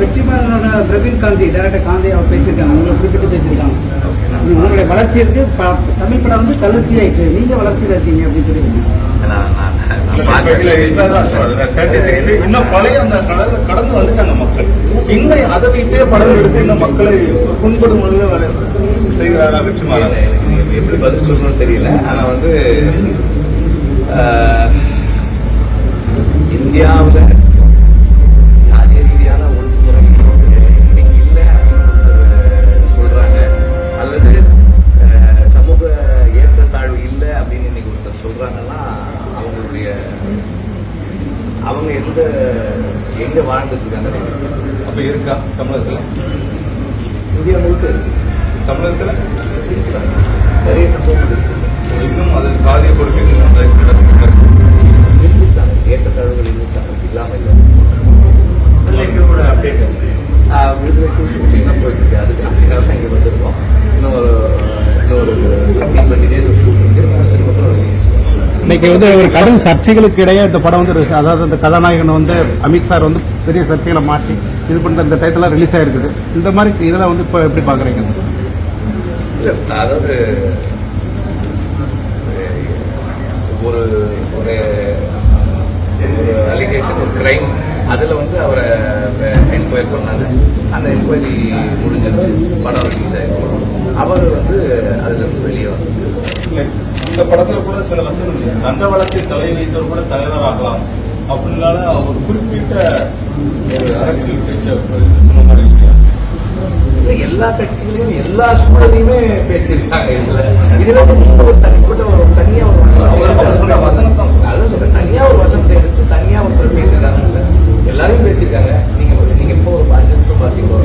வெற்றிமாறனோட Praveen Gandhi director Gandhi அவர் பேசியிருக்காங்க. உங்களை குறிப்பிட்டு பேசியிருக்காங்க. உங்களுடைய வளர்ச்சி இருக்கு. தமிழ் படம் வந்து தளர்ச்சி ஆயிட்டு நீங்க வளர்ச்சியில இருக்கீங்க அப்படின்னு சொல்லி நான் நான் நான் இல்ல, பார்க்கல. இப்பதான் சொல்றேன். 36 இன்னும் பழைய அந்த கடலை கடந்து வந்துட்டாங்க மக்கள். இன்னும் அதை வைத்தே படம் எடுத்து இன்னும் மக்களை புண்படுமுறையில் செய்கிறாரா வெற்றிமாறன்? எப்படி பதில் சொல்லணும்னு தெரியல. ஆனா வந்து அவங்க எந்த எங்க வாழ்ந்துட்டு இருக்காங்க அப்ப இருக்கா தமிழகத்துல? இந்தியா முழுக்க. தமிழகத்துல? இருக்கிறாங்க. நிறைய சம்பவங்கள் இருக்கு. இன்னும் அது சாதிய கிடக்கு இருந்துட்டாங்க. ஏற்றத்தாழ்வுகள் இருந்துட்டாங்க. இல்லாம இல்லை. கூட அப்டேட் ஆஹ் விடுதலைக்கு ஷூட்டிங் தான் போயிட்டு இருக்கு. அதுக்கு அதுக்காக தான் இங்கே வந்திருக்கோம். இன்னும் ஒரு இன்னும் ஒரு ஃபிஃப்டீன் டுவெண்ட்டி டேஸ் ஒரு ஷூட்டிங் இன்னைக்கு வந்து ஒரு கடும் சர்ச்சைகளுக்கு இடையே இந்த படம் வந்து அதாவது இந்த கதாநாயகன் வந்து அமித் சார் வந்து பெரிய சர்ச்சைகளை மாற்றி இது பண்ற இந்த டயத்தில் ரிலீஸ் ஆயிருக்குது. இந்த மாதிரி இதெல்லாம் வந்து இப்போ எப்படி பாக்குறீங்க அதாவது ஒரு ஒரு ஒரு அலிகேஷன் ஒரு கிரைம் அதுல வந்து அவரை என்கொயர் பண்ணாங்க. அந்த என்கொயரி முடிஞ்சிருச்சு. படம் ரிலீஸ் ஆயிருக்கும் அவர் வந்து அதுல இருந்து வெளியே வந்து இந்த படத்துல கூட சில வசனம் அந்த வழக்கை தலை வைத்தவர் கூட தலைவராகலாம் அப்படின்னால அவர் குறிப்பிட்ட ஒரு அரசியல் பேச்சு சொன்ன மாதிரி எல்லா கட்சிகளையும் எல்லா சூழலையுமே பேசியிருக்காங்க இதுல. இதுல வந்து ஒரு தனிப்பட்ட ஒரு தனியா ஒரு வசனம். அதான் சொல்றேன் தனியா ஒரு வசனத்தை எடுத்து தனியா ஒருத்தர் பேசியிருக்காங்க இல்ல? எல்லாரும் பேசியிருக்காங்க. நீங்க நீங்க இப்போ ஒரு அஞ்சு நிமிஷம் பாத்தீங்களோ?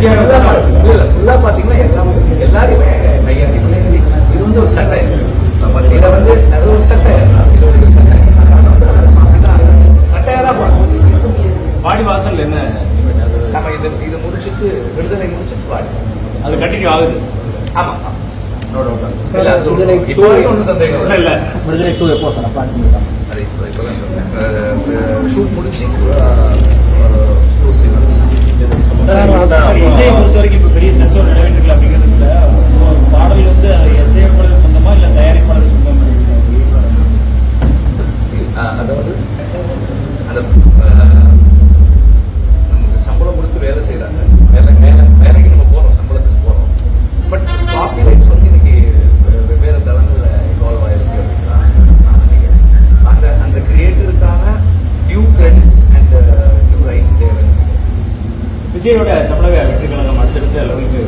ஃபுல்லா பாத்தீங்கன்னா எல்லாமே எல்லாருமே இது வந்து ஒரு சட்டை இதை வந்து அது ஒரு சட்டை இது ஒரு சட்டை தான் என்ன நம்ம இது இது முடிச்சிட்டு விடுதலை முடிச்சிட்டு பாடி அது கண்டினியூ ஆகுது ஆமா ஆமா. அதாவது அந்த நமக்கு சம்பளம் கொடுத்து வேலை செய்யறாங்க வேலை வேலை வேலைக்கு நம்ம போகிறோம் சம்பளத்துக்கு போகிறோம் பட் காப்பி ரைட்ஸ் வந்து இன்னைக்கு வெ- வெவ்வேறு தளங்கள்ல இன்வால்வ் ஆயிருக்கு அப்படின்னா நான் நினைக்கிறேன். அந்த அந்த கிரியேட்டருக்கான due credits and due rights தேவை. விஜயோட தமிழக வெற்றி கழகம் அடுத்தடுத்த அளவுக்கு